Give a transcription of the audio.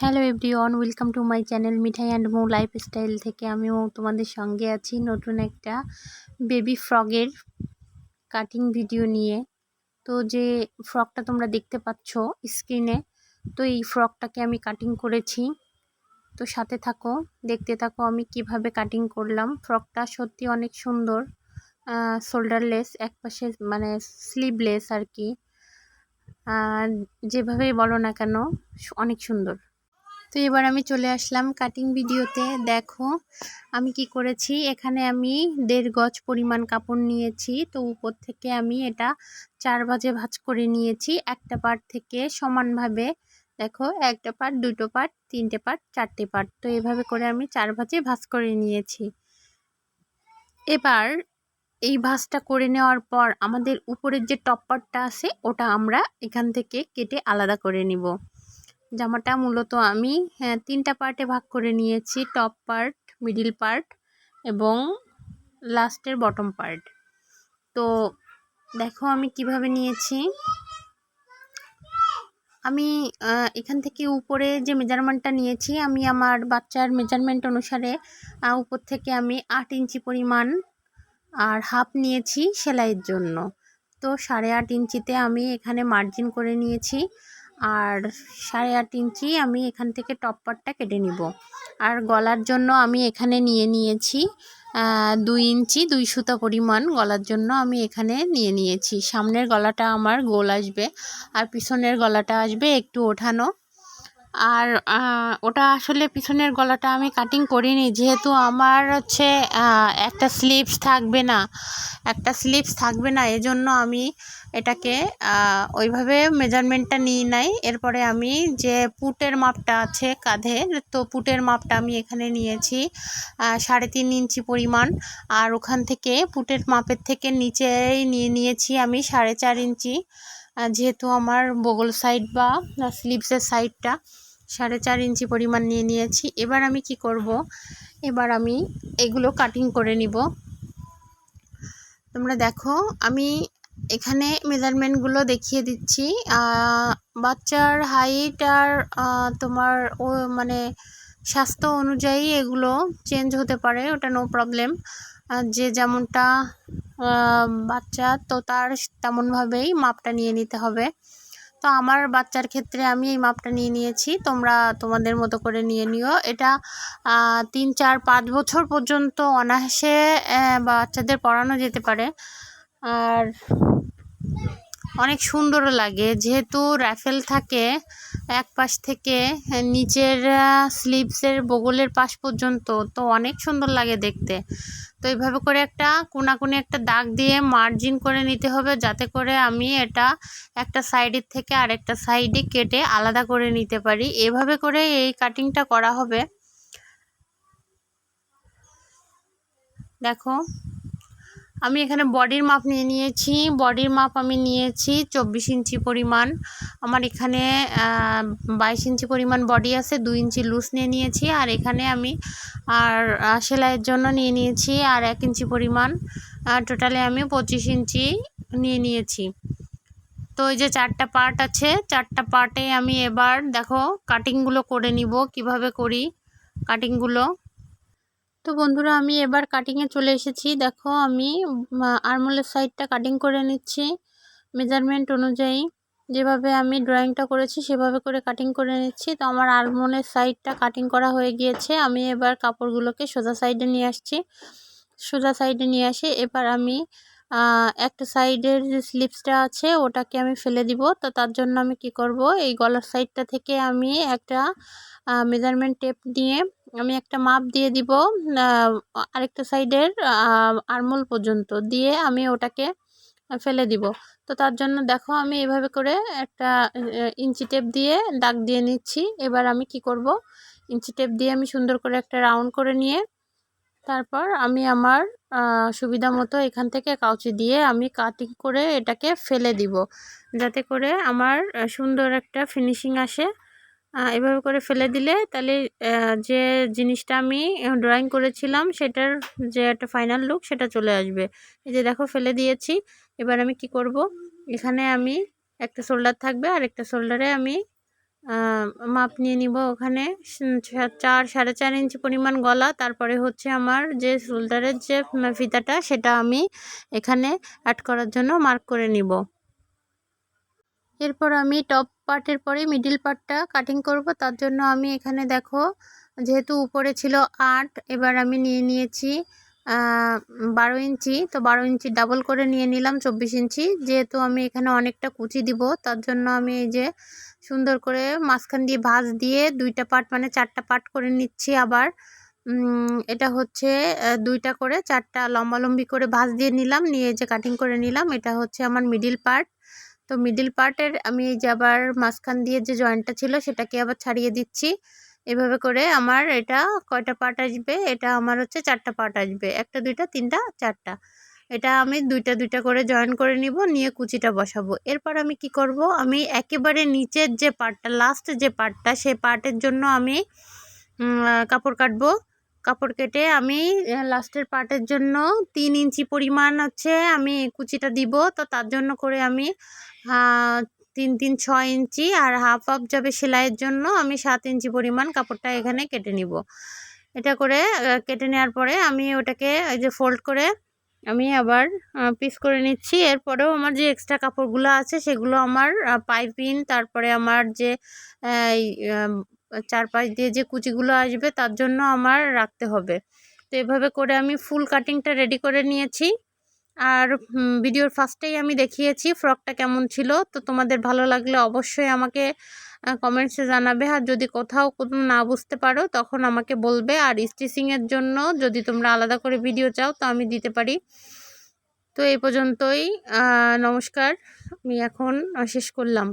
Hello everyone welcome to my channel Mithai and Mou lifestyle থেকে আমিও তোমাদের সঙ্গে আছি নতুন একটা বেবি ফ্রগের কাটিং ভিডিও নিয়ে। তো যে ফ্রকটা তোমরা দেখতে পাচ্ছ স্ক্রিনে তো এই ফ্রকটাকে আমি কাটিং করেছি। তো সাথে থাকো, দেখতে থাকো আমি কীভাবে কাটিং করলাম। ফ্রকটা সত্যি অনেক সুন্দর শোল্ডারলেস এক পাশে মানে স্লিভলেস আর কি। যেভাবেই বলো না কেন, অনেক সুন্দর। তো এবার আমি চলে আসলাম কাটিং ভিডিওতে দেখো, আমি কি করেছি? এখানে আমি দেড় গজ পরিমাণ কাপড় নিয়েছি। তো উপর থেকে আমি এটা চার বাজে ভাজ করে নিয়েছি। একটা পার্ট থেকে সমানভাবে, দেখো, একটা পার্ট দুটো পার্ট তিনটে পার্ট চারটে পার্ট তো এভাবে করে আমি চার ভাজে ভাজ করে নিয়েছি। এবার এই ভাজটা করে নেওয়ার পর আমাদের উপরের যে টপ পার্টটা আছে, ওটা আমরা এখান থেকে কেটে আলাদা করে নিব। জামাটা মূলত আমি হ্যাঁ তিনটা পার্টে ভাগ করে নিয়েছি, টপ পার্ট, মিডিল পার্ট এবং লাস্টের বটম পার্ট। তো দেখো আমি কীভাবে নিয়েছি। আমি এখান থেকে উপরে যে মেজারমেন্টটা নিয়েছি, আমি আমার বাচ্চার মেজারমেন্ট অনুসারে উপর থেকে আমি আট ইঞ্চি পরিমাণ আর হাফ নিয়েছি সেলাইয়ের জন্য। তো সাড়ে আট ইঞ্চিতে আমি এখানে মার্জিন করে নিয়েছি। আর সাড়ে আট ইঞ্চি আমি এখান থেকে টপ পার্টটা কেটে নিব। আর গলার জন্য আমি এখানে নিয়ে নিয়েছি দুই ইঞ্চি দুই সুতা পরিমাণ গলার জন্য আমি এখানে নিয়ে নিয়েছি। সামনের গলাটা আমার গোল আসবে আর পিছনের গলাটা আসবে একটু ওঠানো। আর ওটা আসলে পিছনের গলাটা আমি কাটিং করিনি। যেহেতু আমার হচ্ছে একটা স্লিভস থাকবে না, একটা স্লিভস থাকবে না, এজন্য আমি এটাকে ওইভাবে মেজারমেন্টটা নিই নাই। এরপরে আমি যে পুটের মাপটা আছে কাঁধে তো পুটের মাপটা আমি এখানে নিয়েছি সাড়ে তিন ইঞ্চি পরিমাণ। আর ওখান থেকে পুটের মাপের থেকে নিচেই নিয়ে নিয়েছি আমি সাড়ে চার ইঞ্চি। যেহেতু আমার বগল সাইড বা স্লিভসের সাইডটা সাড়ে চার ইঞ্চি পরিমাণ নিয়ে নিয়েছি। এবার আমি কি করব? এবার আমি এগুলো কাটিং করে নিব। তোমরা দেখো, আমি এখানে মেজারমেন্টগুলো দেখিয়ে দিচ্ছি। বাচ্চার হাইট আর তোমার ও মানে স্বাস্থ্য অনুযায়ী এগুলো চেঞ্জ হতে পারে, ওটা নো প্রবলেম যে যেমনটা বাচ্চা, তো তার তেমনভাবেই মাপটা নিয়ে নিতে হবে। তো আমার বাচ্চার ক্ষেত্রে আমি এই মাপটা নিয়ে নিয়েছি। তোমরা তোমাদের মতো করে নিয়ে নিও। এটা তিন, চার, পাঁচ বছর পর্যন্ত অনায়াসে বাচ্চাদের পড়ানো যেতে পারে। আর অনেক সুন্দরও লাগে। যেহেতু র্যাফেল থাকে এক পাশ থেকে নিচের স্লিভসের বগলের পাশ পর্যন্ত, তো অনেক সুন্দর লাগে দেখতে। তো এইভাবে করে একটা কোনাকুনি একটা দাগ দিয়ে মার্জিন করে নিতে হবে, যাতে করে আমি এটা একটা সাইডের থেকে আরেকটা সাইডে কেটে আলাদা করে নিতে পারি। এভাবে করে এই কাটিংটা করা হবে। দেখো আমি এখানে বডির মাপ নিয়ে নিয়েছি। বডির মাপ আমি নিয়েছি চব্বিশ ইঞ্চি পরিমাণ। আমার এখানে বাইশ ইঞ্চি পরিমাণ বডি আছে, দুই ইঞ্চি লুজ নিয়ে নিয়েছি। আর এখানে আমি আর সেলাইয়ের জন্য নিয়ে নিয়েছি আর এক ইঞ্চি পরিমাণ টোটালে আমি পঁচিশ ইঞ্চি নিয়ে নিয়েছি। তো এই যে চারটা পার্ট আছে, চারটা পার্টে আমি এবার দেখো কাটিংগুলো করে নিব। কীভাবে করি কাটিংগুলো তো বন্ধুরা, আমি এবার কাটিংয়ে চলে এসেছি। দেখো, আমি আরমোলের সাইডটা কাটিং করে নিচ্ছি মেজারমেন্ট অনুযায়ী। যেভাবে আমি ড্রয়িংটা করেছি, সেভাবে করে কাটিং করে নিচ্ছি। তো আমার আরমোলের সাইডটা কাটিং করা হয়ে গিয়েছে। আমি এবার কাপড়গুলোকে সোজা সাইডে নিয়ে আসছি। সোজা সাইডে নিয়ে আসি। এবার আমি একটা সাইডের যে স্লিপসটা আছে, ওটাকে আমি ফেলে দিব। তো তার জন্য আমি কি করব? এই গলার সাইডটা থেকে আমি একটা মেজারমেন্ট টেপ নিয়ে আমি একটা মাপ দিয়ে দিব আরেকটা সাইডের আরমোল পর্যন্ত দিয়ে আমি ওটাকে ফেলে দিব। তো তার জন্য দেখো আমি এভাবে করে একটা ইঞ্চি টেপ দিয়ে দাগ দিয়ে নিচ্ছি। এবার আমি কি করব? ইঞ্চি টেপ দিয়ে আমি সুন্দর করে একটা রাউন্ড করে নিয়ে তারপর আমি আমার সুবিধা মতো এখান থেকে কাউচি দিয়ে আমি কাটিং করে এটাকে ফেলে দিব। যাতে করে আমার সুন্দর একটা ফিনিশিং আসে। এভাবে করে ফেলে দিলে তাহলে যে জিনিসটা আমি ড্রয়িং করেছিলাম সেটার যে একটা ফাইনাল লুক সেটা চলে আসবে। এই যে দেখো ফেলে দিয়েছি। এবার আমি কি করব? এখানে আমি একটা শোল্ডার থাকবে আর একটা শোল্ডারে আমি মাপ নিয়ে নিব ওখানে। চার, সাড়ে চার ইঞ্চি পরিমাণ গলা। তারপরে হচ্ছে আমার যে শোল্ডারের যে ফিতাটা, সেটা আমি এখানে অ্যাড করার জন্য মার্ক করে নিব। এরপর আমি টপ পার্টের পরে মিডিল পার্টটা কাটিং করব। তার জন্য আমি এখানে দেখো, যেহেতু উপরে ছিল আট, এবার আমি নিয়ে নিয়েছি বারো ইঞ্চি। তো বারো ইঞ্চি ডাবল করে নিয়ে নিলাম চব্বিশ ইঞ্চি। যেহেতু আমি এখানে অনেকটা কুচি দিব, তার জন্য আমি এই যে সুন্দর করে মাঝখান দিয়ে ভাঁজ দিয়ে দুইটা পার্ট মানে চারটা পার্ট করে নিচ্ছি আবার। এটা হচ্ছে দুইটা করে চারটা লম্বালম্বি করে ভাঁজ দিয়ে নিলাম, নিয়ে যে কাটিং করে নিলাম, এটা হচ্ছে আমার মিডিল পার্ট তো মিডিল পার্টের আমি এই যে আবার মাঝখান দিয়ে যে জয়েন্টটা ছিল, সেটাকে আবার ছাড়িয়ে দিচ্ছি। এভাবে করে আমার এটা কয়টা পার্ট আসবে? এটা আমার হচ্ছে চারটা পার্ট আসবে। একটা, দুইটা, তিনটা, চারটা। এটা আমি দুইটা দুইটা করে জয়েন করে নিব, নিয়ে কুচিটা বসাবো। এরপর আমি কি করব? আমি একেবারে নিচের যে পার্টটা লাস্ট যে পার্টটা সেই পার্টের জন্য আমি কাপড় কাটবো। কাপড় কেটে আমি লাস্টের পার্টের জন্য তিন ইঞ্চি পরিমাণ হচ্ছে আমি কুচিটা দিব। তো তার জন্য করে আমি তিন তিন, ছয় ইঞ্চি আর হাফ হাফ যাবে সেলাইয়ের জন্য আমি সাত ইঞ্চি পরিমাণ কাপড়টা এখানে কেটে নিব। এটা করে কেটে নেওয়ার পরে আমি ওটাকে যে ফোল্ড করে আমি আবার পিস করে নিচ্ছি। এরপরেও আমার যে এক্সট্রা কাপড়গুলো আছে, সেগুলো আমার পাইপিন তারপরে আমার যে চারপাশ দিয়ে যে কুচিগুলো আসবে, তার জন্য আমার রাখতে হবে। তো এভাবে করে আমি ফুল কাটিংটা রেডি করে নিয়েছি। আর ভিডিওর ফার্স্টেই আমি দেখিয়েছি ফ্রকটা কেমন ছিল। তো তোমাদের ভালো লাগলে অবশ্যই আমাকে কমেন্টসে জানাবে। আর যদি কোথাও কোনো না বুঝতে পারো, তখন আমাকে বলবে। আর স্টিচিংয়ের জন্য যদি তোমরা আলাদা করে ভিডিও চাও, তো আমি দিতে পারি। তো এই পর্যন্তই। নমস্কার। আমি এখন শেষ করলাম।